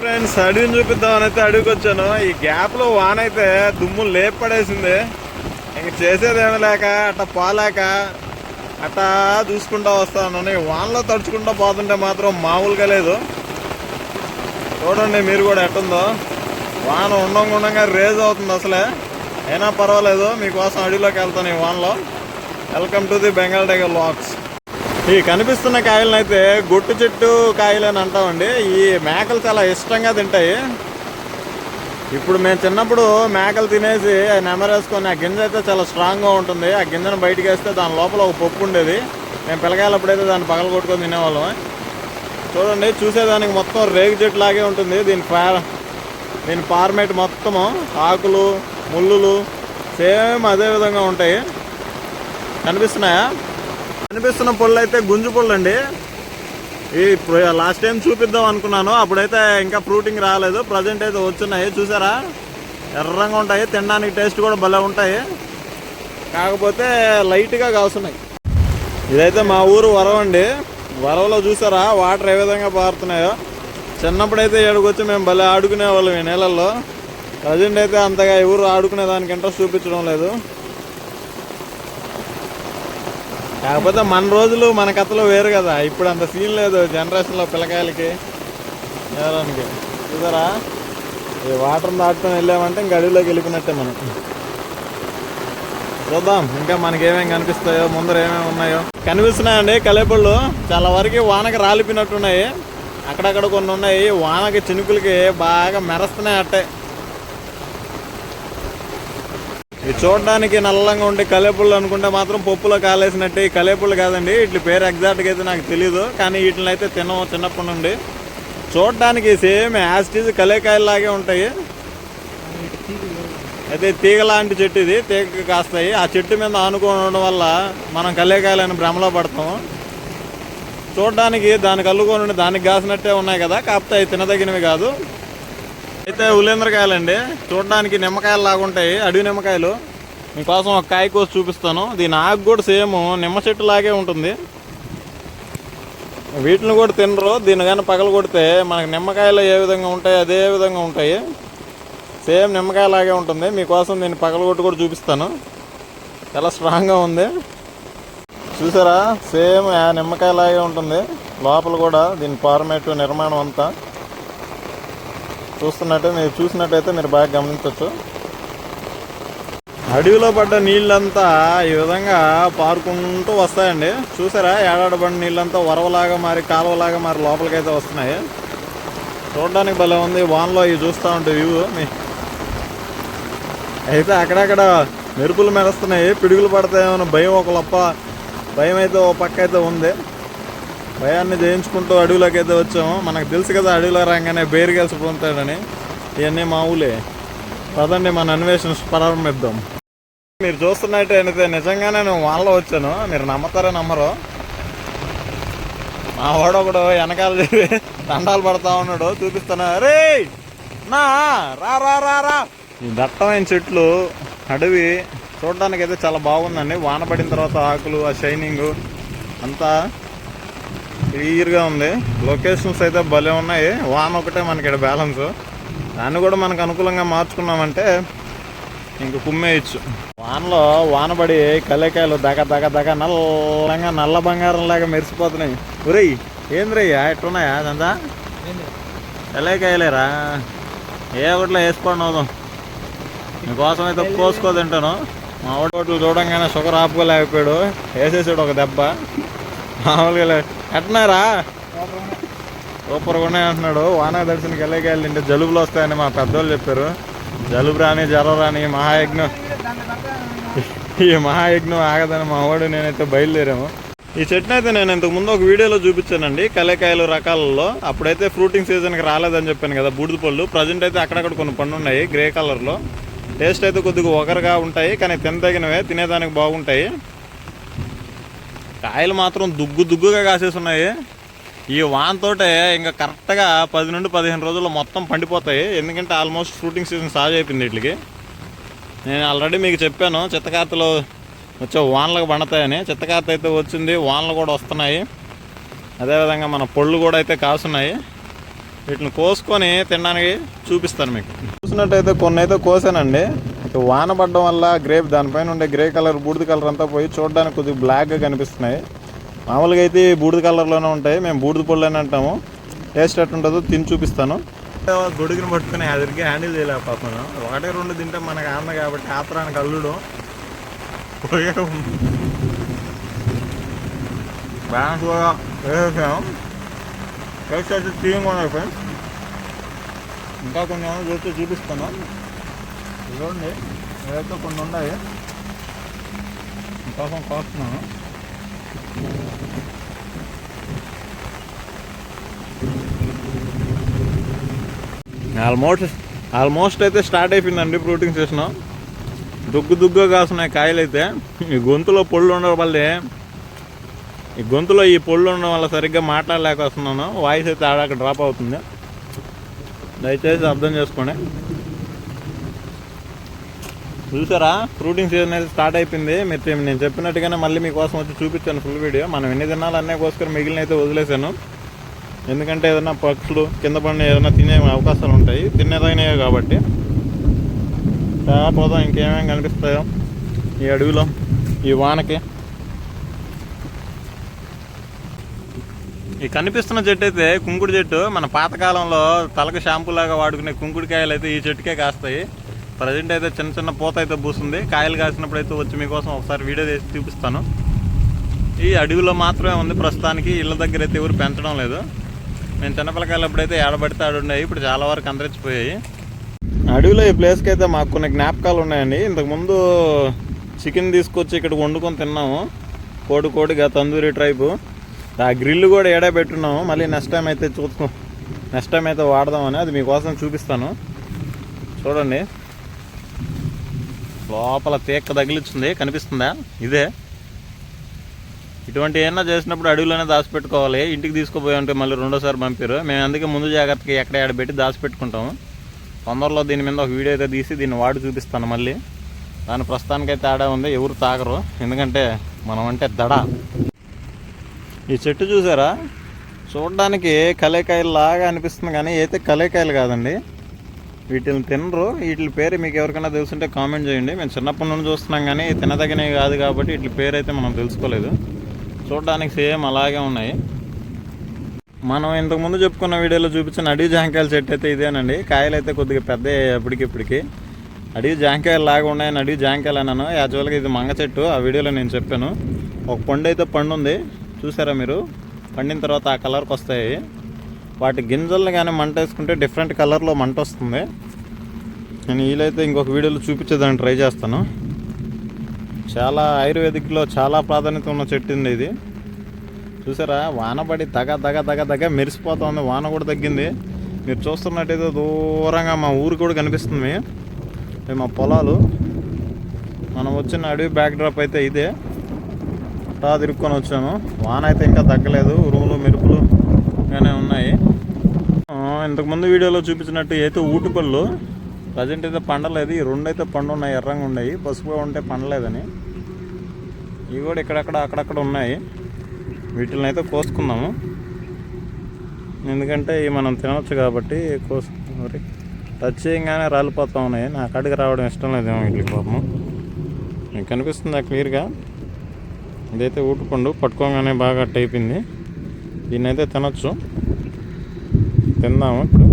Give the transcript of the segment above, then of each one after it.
Friends అడవిని చూపిద్దామని అయితే అడవికి వచ్చాను. ఈ గ్యాప్లో వాన అయితే దుమ్ము లేపడేసింది ఇంక చేసేదేమలేక అట్ట పోలేక అట్టా చూసుకుంటా వస్తాను. ఈ వానలో తడుచుకుంటా పోతుంటే మాత్రం మామూలుగా లేదు. చూడండి మీరు కూడా ఎట్టుందో. వాన ఉండంగా ఉండగా రేజ్ అవుతుంది అసలే. అయినా పర్వాలేదు మీకోసం అడవిలోకి వెళ్తాను ఈ వానలో. Welcome to the Bengal tiger lakhs ఈ కనిపిస్తున్న కాయలను అయితే గుట్టు చెట్టు కాయలు అని అంటామండి. ఈ మేకలు చాలా ఇష్టంగా తింటాయి. ఇప్పుడు మేము చిన్నప్పుడు మేకలు తినేసి నెమరేసుకొని ఆ గింజ అయితే చాలా స్ట్రాంగ్గా ఉంటుంది. ఆ గింజను బయటకు వేస్తే దాని లోపల ఒక పప్పు ఉండేది. మేము పిల్లకాయలప్పుడైతే దాన్ని పగల కొట్టుకొని తినేవాళ్ళం. చూడండి చూసేదానికి మొత్తం రేగు చెట్టు లాగే ఉంటుంది. దీని ఫా దీని ఫార్మేట్ మొత్తము ఆకులు ముళ్ళులు సేమ్ అదే విధంగా ఉంటాయి. కనిపిస్తున్నాయా? కనిపిస్తున్న పళ్ళు అయితే గుంజు పళ్ళు అండి ఈ లాస్ట్ టైం చూపిద్దాం అనుకున్నాను. అప్పుడైతే ఇంకా ఫ్రూటింగ్ రాలేదు. ప్రజెంట్ అయితే వచ్చున్నాయి. చూసారా? ఎర్రంగా ఉంటాయి. తినడానికి టేస్ట్ కూడా భలే ఉంటాయి. కాకపోతే లైట్గా కాస్తున్నాయి ఇదైతే మా ఊరు వరవ అండి. వరవలో చూసారా? వాటర్ ఏ విధంగా పారుతున్నాయో. చిన్నప్పుడైతే ఏడుకొచ్చి మేము భలే ఆడుకునే వాళ్ళం ఈ నీళ్ళల్లో ప్రజెంట్ అయితే అంతగా ఎవరు ఆడుకునే దానికి ఇంట్రెస్ట్ చూపించడం లేదు. కాకపోతే మన రోజులు మన కథలో వేరు కదా. ఇప్పుడు అంత సీన్ లేదు జనరేషన్లో పిల్లకాయలకి. ఎవరానికి? చూసారా? ఈ వాటర్ దాటుకొని వెళ్ళామంటే ఇంక అడవిలోకి వెళ్ళిపోయినట్టే మనం. చూద్దాం ఇంకా మనకేమేం కనిపిస్తాయో ముందర ఏమేమి ఉన్నాయో. కనిపిస్తున్నాయండి కలేపళ్ళు చాలా వరకు వానకి రాలిపోయినట్టున్నాయి. అక్కడక్కడ కొన్ని ఉన్నాయి. వానకి చినుకులకి బాగా మెరుస్తున్నాయి అట్టే. ఇది చూడడానికి నల్లంగా ఉండే కలేపుళ్ళు అనుకుంటే మాత్రం పప్పులో కాలేసినట్టే. ఈ కలేపుళ్ళు కాదండి వీటి పేరు ఎగ్జాక్ట్గా అయితే నాకు తెలియదు కానీ వీటిని అయితే తినము చిన్నప్పటి నుండి. చూడడానికి సేమ్ యాస్టీజ్ కలేకాయలాగే ఉంటాయి. అయితే తీగ లాంటి చెట్టు ఇది తీగ కాస్తాయి. ఆ చెట్టు మీద ఆనుకోవడం ఉండడం వల్ల మనం కలేకాయలని భ్రమలో పడతాము. చూడడానికి దానికి అల్లుకొని దానికి కాసినట్టే ఉన్నాయి కదా కాకపోతే అవి తినదగినవి కాదు. అయితే ఉలేంద్రకాయలండి చూడడానికి నిమ్మకాయలు లాగా ఉంటాయి. అడవి నిమ్మకాయలు. మీకోసం ఒక కాయ కోసి చూపిస్తాను. దీని ఆకు కూడా సేమ్ నిమ్మ చెట్టు లాగే ఉంటుంది. వీటిని కూడా తినరు. దీని కానీ పగలు కొడితే మనకు నిమ్మకాయలు ఏ విధంగా ఉంటాయి అదే విధంగా ఉంటాయి. సేమ్ నిమ్మకాయ లాగే ఉంటుంది. మీకోసం దీన్ని పగలు కొట్టి కూడా చూపిస్తాను. చాలా స్ట్రాంగ్గా ఉంది. చూసారా? సేమ్ నిమ్మకాయ లాగే ఉంటుంది. లోపల కూడా దీని ఫార్మేట్ నిర్మాణం అంతా. చూస్తున్నట్టు మీరు చూసినట్టయితే మీరు బాగా గమనించవచ్చు. అడవిలో పడ్డ నీళ్ళంతా ఈ విధంగా పారుకుంటూ వస్తాయండి. చూసారా? ఏడాడబడిన నీళ్ళంతా వరవలాగా మారి కాలువలాగా మారి లోపలికైతే వస్తున్నాయి. చూడడానికి భలే ఉంది. వాన్లో ఇవి చూస్తూ ఉంటే వ్యూ మీ అయితే అక్కడక్కడ మెరుపులు మెరుస్తున్నాయి. పిడుగులు పడతాయేమో భయం ఒక లప్ప భయం అయితే ఓ పక్క అయితే ఉంది. భయాన్ని జయించుకుంటూ అడవిలోకి అయితే వచ్చాము. మనకు తెలుసు కదా అడవిలో రాగానే బేరు కలిసి పొందుతాడని ఇవన్నీ ఊలే పదండి మన అన్వేషణ ప్రారంభిద్దాం. మీరు చూస్తున్నట్టయితే నిజంగానే నేను వానలో వచ్చాను. మీరు నమ్మతారో నమ్మరు. మా వాడు ఒకడు వెనకాల తిరిగి దండాలు పడతా ఉన్నాడు. చూపిస్తాను. అరే నా రా రా రా రా. ఈ దట్టమైన చెట్లు అడవి చూడడానికి అయితే చాలా బాగుందండి. వాన పడిన తర్వాత ఆకులు ఆ షైనింగ్ అంతా క్లియర్గా ఉంది. లొకేషన్స్ అయితే భలే ఉన్నాయి. వాన ఒకటే మనకి ఇక్కడ బ్యాలెన్స్ దాన్ని కూడా మనకు అనుకూలంగా మార్చుకున్నామంటే ఇంక కుమ్మేయచ్చు. వానలో వానబడి కలేకాయలు దగ దగ దగ నల్లంగా నల్ల బంగారం లాగా మెరిసిపోతున్నాయి. ఒరేయ్ ఏంద్రయ్యా? ఎట్టున్నాయా? అదంతా? కలేకాయలేరా? ఏ ఒకటిలో వేసుకోండి అవుదాం నీకోసం అయితే కోసుకో తింటాను. మా ఓటు చూడంగానే షుగర్ ఆపుకోలేకపోయాడు. వేసేసాడు ఒక దెబ్బ. మామూలుగా అంటున్నారా? సూపర్ సూపర్గా ఉన్నాయి అంటున్నాడు. వాన దర్శనకి వెళ్ళేకెళ్ళి తింటే జలుబులు వస్తాయని మా పెద్దోళ్ళు చెప్పారు. జలుబు రాని జ్వరం రాని మహాయజ్ఞం. ఈ మహాయజ్ఞం ఆగదని మా వాడు నేనైతే బయలుదేరాము. ఈ చెట్టును అయితే నేను ఇంతకు ముందు ఒక వీడియోలో చూపించానండి. కలేకాయలు రకాలలో. అప్పుడైతే ఫ్రూటింగ్ సీజన్కి రాలేదని చెప్పాను కదా బూడిద పళ్ళు. ప్రజెంట్ అయితే అక్కడక్కడ కొన్ని పండు ఉన్నాయి గ్రే కలర్లో. టేస్ట్ అయితే కొద్దిగా ఒకరుగా ఉంటాయి కానీ తినదగినవే తినేదానికి బాగుంటాయి. కాయలు మాత్రం దుగ్గు దుగ్గుగా కాసేసి ఉన్నాయి ఈ వానతోటే ఇంకా కరెక్ట్గా పది నుండి పదిహేను రోజుల్లో మొత్తం పండిపోతాయి. ఎందుకంటే ఆల్మోస్ట్ ఫ్రూటింగ్ సీజన్ స్టార్ట్ అయిపోయింది వీటికి. నేను ఆల్రెడీ మీకు చెప్పాను చిత్తకార్తెలో వచ్చే వానలకు పండుతాయని. చిత్తకాత అయితే వచ్చింది వానలు కూడా వస్తున్నాయి. అదేవిధంగా మన పళ్ళు కూడా అయితే కాసున్నాయి. వీటిని కోసుకొని తినడానికి చూపిస్తాను మీకు. చూసినట్టయితే కొన్ని అయితే కోసానండి. ఇక వాన పడడం వల్ల గ్రేప్ దానిపైన ఉండే గ్రే కలర్ బూడిద కలర్ అంతా పోయి చూడడానికి కొద్దిగా బ్లాక్గా కనిపిస్తున్నాయి. మామూలుగా అయితే బూడిద కలర్లోనే ఉంటాయి. మేము బూడిద పళ్ళు అని అంటాము. టేస్ట్ ఎట్టుంటుందో తిని చూపిస్తాను. గొడుగుని పట్టుకుని అదిరికి హ్యాండిల్ చేయలేకపోతున్నాను ఒకటే రెండు తింటే మనకు ఆనంద కాబట్టి ఆత్రానికి అల్లుడు. బ్యాలెన్స్ బాగా వేసాం టేస్ట్ అయితే ఫ్రెండ్స్ ఇంకా కొన్ని చూస్తే చూపిస్తాను. చూడండి ఏదైతే కొన్ని ఉన్నాయి ఇంకోసం కాస్తున్నాను. ఆల్మోస్ట్ ఆల్మోస్ట్ అయితే స్టార్ట్ అయిపోయిందండి ఫ్రూటింగ్ చేసిన దుగ్గు దుగ్గు కాస్తున్నాయి కాయలు అయితే. ఈ గొంతులో పొళ్ళు ఉండడం వల్లే ఈ గొంతులో ఈ పొళ్ళు ఉండడం వల్ల సరిగ్గా మాట్లాడలేక వస్తున్నాను వాయిస్ అయితే ఆడాక డ్రాప్ అవుతుంది. దయచేసి అర్థం చేసుకోండి. చూసారా? ఫ్రూటింగ్ సీజన్ అయితే స్టార్ట్ అయిపోయింది. మీరు నేను చెప్పినట్టుగానే మళ్ళీ మీకోసం వచ్చి చూపించాను ఫుల్ వీడియో మనం ఎన్ని తినాలి అన్నీ కోసుకొని మిగిలిన అయితే వదిలేశాను. ఎందుకంటే ఏదైనా పక్షులు కింద పడిన ఏదైనా తినే అవకాశాలు ఉంటాయి. తినేదైనవి కాబట్టి. పోదాం ఇంకేమేమి కనిపిస్తాయో ఈ అడవిలో ఈ వానకి. ఈ కనిపిస్తున్న చెట్టు అయితే కుంకుడు చెట్టు. మన పాతకాలంలో తలకు షాంపూ లాగా వాడుకునే కుంకుడుకాయలు అయితే ఈ చెట్టుకే కాస్తాయి. ప్రజెంట్ అయితే చిన్న చిన్న పూత అయితే పూస్తుంది. కాయలు కాసినప్పుడు అయితే వచ్చి మీకోసం ఒకసారి వీడియో తీసి చూపిస్తాను. ఈ అడవిలో మాత్రమే ఉంది ప్రస్తుతానికి. ఇళ్ళ దగ్గర అయితే ఎవరు పెంచడం లేదు. మేము చిన్నపిల్లకాయలు అప్పుడైతే ఏడబడితే ఆడున్నాయి ఇప్పుడు చాలా వరకు అందరించిపోయాయి అడవిలో ఈ ప్లేస్కి అయితే మాకు కొన్ని జ్ఞాపకాలు ఉన్నాయండి. ఇంతకుముందు చికెన్ తీసుకొచ్చి ఇక్కడ వండుకొని తిన్నాము. కోడి కోడిగా తందూరి ట్రైపు ఆ గ్రిల్ కూడా ఏడా పెట్టున్నాము. మళ్ళీ నెక్స్ట్ టైం అయితే చూసుకో నెక్స్ట్ టైం అయితే వాడదామని అది మీకోసం చూపిస్తాను. చూడండి. లోపల తేక్క తగిలిచ్చింది కనిపిస్తుందా? ఇదే. ఇటువంటి ఏమన్నా చేసినప్పుడు అడవిలోనే దాచిపెట్టుకోవాలి. ఇంటికి తీసుకుపోయి ఉంటే మళ్ళీ రెండోసారి పంపారు. మేము అందుకే ముందు జాగ్రత్తగా ఎక్కడ ఎక్కడ పెట్టి దాచిపెట్టుకుంటాము. తొందరలో దీని మీద ఒక వీడియో అయితే తీసి దీన్ని వాడి చూపిస్తాను మళ్ళీ. దాని ప్రస్తుతానికైతే ఆడా ఉంది ఎవరు తాగరు. ఎందుకంటే మనం అంటే దడ. ఈ చెట్టు చూసారా? చూడడానికి కలేకాయలు లాగా అనిపిస్తుంది కానీ అయితే కలేకాయలు కాదండి. వీటిని తినరు. వీటి పేరు మీకు ఎవరికైనా తెలుసుంటే కామెంట్ చేయండి. మేము చిన్నప్పటి నుండి చూస్తున్నాం కానీ తినదగినవి కాదు కాబట్టి వీటి పేరు అయితే మనం తెలుసుకోలేదు. చూడడానికి సేమ్ అలాగే ఉన్నాయి. మనం ఇంతకుముందు చెప్పుకున్న వీడియోలో చూపించిన అడవి జాంకాయల చెట్టు అయితే ఇదేనండి. కాయలు అయితే కొద్దిగా పెద్ద అప్పటికిప్పటికి అడవి జాంకాయలు లాగా ఉన్నాయని అడవి జాంకాయలు అన్నాను. యాక్చువల్గా ఇది మంగ చెట్టు. ఆ వీడియోలో నేను చెప్పాను. ఒక పండు అయితే పండు ఉంది. చూసారా మీరు? పండిన తర్వాత ఆ కలర్కి వస్తాయి. వాటి గింజల్ని కానీ మంట వేసుకుంటే డిఫరెంట్ కలర్లో మంట వస్తుంది. నేను వీలైతే ఇంకొక వీడియోలో చూపించేదాన్ని ట్రై చేస్తాను. చాలా ఆయుర్వేదిక్లో చాలా ప్రాధాన్యత ఉన్న చెట్టు ఉంది ఇది. చూసారా? వాన పడి తగ తగ తగ దగ మెరిసిపోతుంది. వాన కూడా తగ్గింది. మీరు చూస్తున్నట్టయితే దూరంగా మా ఊరు కూడా కనిపిస్తుంది. మా పొలాలు. మనం వచ్చిన అడవి బ్యాక్ డ్రాప్ అయితే ఇదే. రా తిరుక్కొని వచ్చాను వాన అయితే ఇంకా తగ్గలేదు. ఉరుములు మెరుపులు గానే ఉన్నాయి. ఇంతకుముందు వీడియోలో చూపించినట్టు అయితే ఊటుపళ్ళు ప్రజెంట్ అయితే పండలేదు. ఈ రెండు అయితే పండు ఉన్నాయి ఎర్రంగా ఉన్నాయి. పసుపు ఉంటే పండలేదని. ఇవి కూడా ఇక్కడక్కడ అక్కడక్కడ ఉన్నాయి. వీటిని అయితే కోసుకుందాము. ఎందుకంటే ఇవి మనం తినవచ్చు కాబట్టి కోసు మరి టచ్ చేయగానే రాలిపోతూ ఉన్నాయి. నా కాడికి రావడం ఇష్టం లేదేమో వీటికి పాపం. మీకు కనిపిస్తుందా క్లియర్గా? ఇదైతే ఊటుపండు పట్టుకోగానే బాగా అట్ట అయిపోయింది దీన్ని అయితే తినొచ్చు. తిందాము ఇప్పుడు.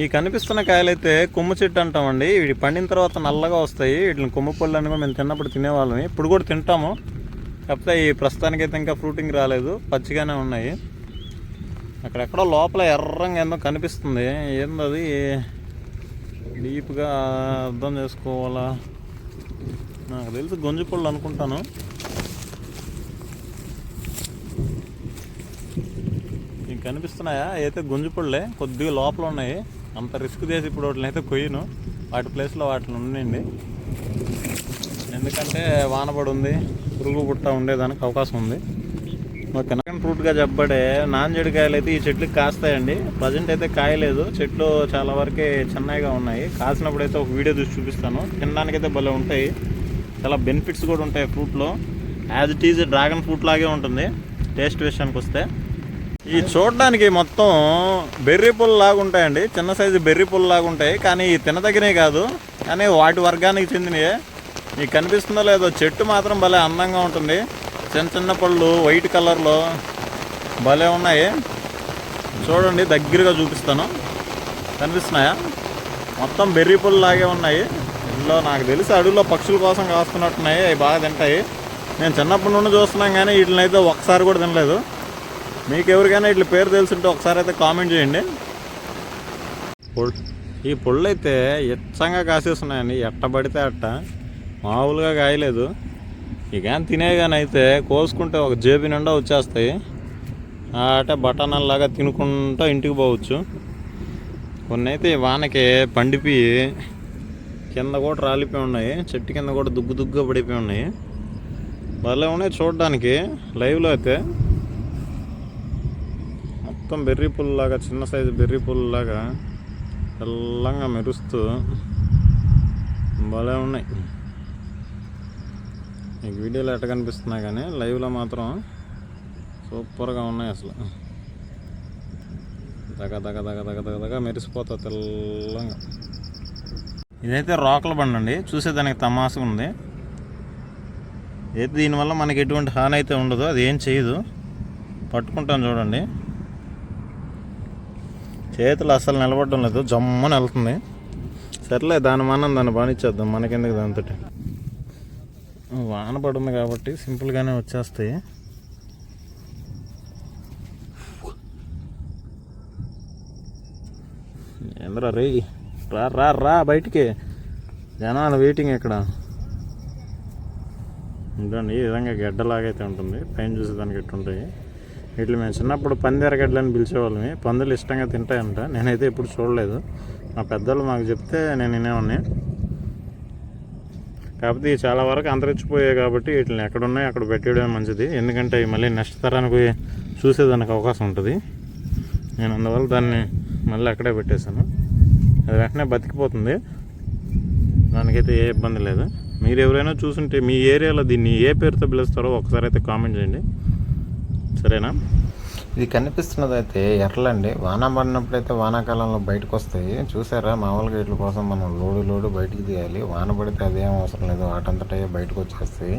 ఈ కనిపిస్తున్న కాయలైతే కొమ్ము చెట్టు అంటామండి. వీటి పండిన తర్వాత నల్లగా వస్తాయి. వీటిని కొమ్ము పళ్ళు అని కూడా మేము తిన్నప్పుడు తినేవాళ్ళం ఇప్పుడు కూడా తింటాము. కాకపోతే ఈ ప్రస్తుతానికైతే ఇంకా ఫ్రూటింగ్ రాలేదు. పచ్చిగానే ఉన్నాయి. అక్కడెక్కడో లోపల ఎర్రంగా ఏందో కనిపిస్తుంది. ఏందది? డీప్గా అర్థం చేసుకోవాలా? నాకు తెలిసి గొంజు పళ్ళు అనుకుంటాను. కనిపిస్తున్నాయా? అయితే గుంజుపుళ్ళే కొద్దిగా లోపల ఉన్నాయి. అంత రిస్క్ చేసి ఇప్పుడు వాటిని అయితే కొయ్యను. వాటి ప్లేస్లో వాటిని ఉండండి ఎందుకంటే వానపడి ఉంది పురుగు పుట్ట ఉండేదానికి అవకాశం ఉంది. ఓకే ఫ్రూట్గా చెప్పబడే నాంజడి కాయలు అయితే ఈ చెట్లకు కాస్తాయండి. ప్రజెంట్ అయితే కాయలేదు. చెట్లు చాలా వరకే చిన్నగా ఉన్నాయి. కాసినప్పుడు అయితే ఒక వీడియో చూసి చూపిస్తాను. తినడానికైతే భలే ఉంటాయి. చాలా బెనిఫిట్స్ కూడా ఉంటాయి ఫ్రూట్లో as it is dragon fruit లాగే ఉంటుంది. టేస్ట్ విషయానికి వస్తే ఈ చూడడానికి మొత్తం బెర్రీ పుల్ల లాగా ఉంటాయండి. చిన్న సైజు బెర్రీ పుల్ల లాగా ఉంటాయి. కానీ ఈ తినదగినవి కాదు. కానీ వాటి వర్గానికి చెందినవి మీకు కనిపిస్తుందో లేదో చెట్టు మాత్రం భలే అందంగా ఉంటుంది. చిన్న చిన్న పళ్ళు వైట్ కలర్లో భలే ఉన్నాయి. చూడండి దగ్గరగా చూపిస్తాను. కనిపిస్తున్నాయా? మొత్తం బెర్రీ పుల్ల లాగే ఉన్నాయి. ఇందులో నాకు తెలిసి అడవిలో పక్షుల కోసం కాస్తున్నట్టున్నాయి. అవి బాగా తింటాయి. నేను చిన్నప్పటి నుండి చూస్తున్నాం కానీ వీటిని అయితే ఒకసారి కూడా తినలేదు. మీకు ఎవరికైనా ఇట్లా పేరు తెలుసుంటే ఒకసారి అయితే కామెంట్ చేయండి. ఈ పుళ్ళు అయితే ఎచ్చంగా కాసేస్తున్నాయండి. ఎట్ట పడితే అట్ట. మామూలుగా కాయలేదు. ఇక తినే కానీ అయితే కోసుకుంటే ఒక జేబు నిండా వచ్చేస్తాయి. అంటే బటానల్లాగా తినుకుంటూ ఇంటికి పోవచ్చు. కొన్ని అయితే వానకి పండిపోయి కింద కూడా రాలిపోయి ఉన్నాయి. చెట్టు కింద కూడా దుగ్గు దుగ్గుగా పడిపోయి ఉన్నాయి. భలే ఉన్నాయి చూడడానికి. లైవ్లో అయితే. మొత్తం బెర్రీ పుల్లలాగా చిన్న సైజు బెర్రీ పుల్లలాగా తెల్లంగా మెరుస్తూ భలే ఉన్నాయి. మీకు వీడియోలో ఎట్ట కనిపిస్తున్నా కానీ లైవ్లో మాత్రం సూపర్గా ఉన్నాయి అసలు. దగ దగ దగ దగ దగ దగ మెరిసిపోతా తెల్లంగా. ఇదైతే రాకుల బండి అండి. చూసేదానికి తమాసగా ఉంది. అయితే దీనివల్ల మనకి ఎటువంటి హాని అయితే ఉండదు. అది ఏం చేయదు. పట్టుకుంటాను చూడండి. చేతులు అసలు నిలబడడం లేదు జమ్మని వెళ్తుంది. సర్లే దాని మనం దాన్ని బానిచ్చేద్దాం మనకెందుకు దాంతో వాన పడుంది కాబట్టి సింపుల్గానే వచ్చేస్తాయి. ఏంద్రా రే? రా రా రా బయటికి. జనాలు వెయిటింగ్ ఇక్కడ. చూడండి ఈ విధంగా గడ్డలాగైతే ఉంటుంది పైన చూసేదానికి ఎట్టు వీటిని మేము చిన్నప్పుడు పందేర గడ్డలని పిలిచేవాళ్ళమి. పందులు ఇష్టంగా తింటాయంట. నేనైతే ఎప్పుడు చూడలేదు. మా పెద్దలు మాకు చెప్తే నేను వినేవాడిని. కాకపోతే ఇవి చాలా వరకు అంతరించిపోయాయి కాబట్టి వీటిని ఎక్కడున్నాయి అక్కడ పెట్టేయడం మంచిది. ఎందుకంటే అవి మళ్ళీ నెక్స్ట్ తరానికి చూసేదానికి అవకాశం ఉంటుంది. నేను అందువల్ల దాన్ని మళ్ళీ అక్కడే పెట్టేశాను. అది వెంటనే బతికిపోతుంది. దానికైతే ఏ ఇబ్బంది లేదు. మీరు ఎవరైనా చూసుంటే మీ ఏరియాలో దీన్ని ఏ పేరుతో పిలుస్తారో ఒకసారి అయితే కామెంట్ చేయండి. సరేనా? ఇది కనిపిస్తున్నది అయితే ఎర్రలండి. వాన పడినప్పుడు అయితే వానాకాలంలో బయటకు వస్తాయి చూసారా? మామూలుగా వీటి కోసం మనం లోడు లోడు బయటికి తీయాలి. వాన పడితే అదేం అవసరం లేదు. వాటంతటా బయటకు వచ్చేస్తాయి.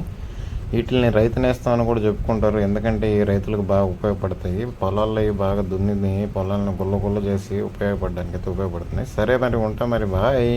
వీటిని రైతు నేస్తామని కూడా చెప్పుకుంటారు. ఎందుకంటే ఈ రైతులకు బాగా ఉపయోగపడతాయి. పొలాల్లో ఇవి బాగా దున్ని పొలాలను గుల్ల గుల్ల చేసి ఉపయోగపడడానికి అయితే ఉపయోగపడుతున్నాయి. సరే మరి ఉంటా మరి. బాయ్.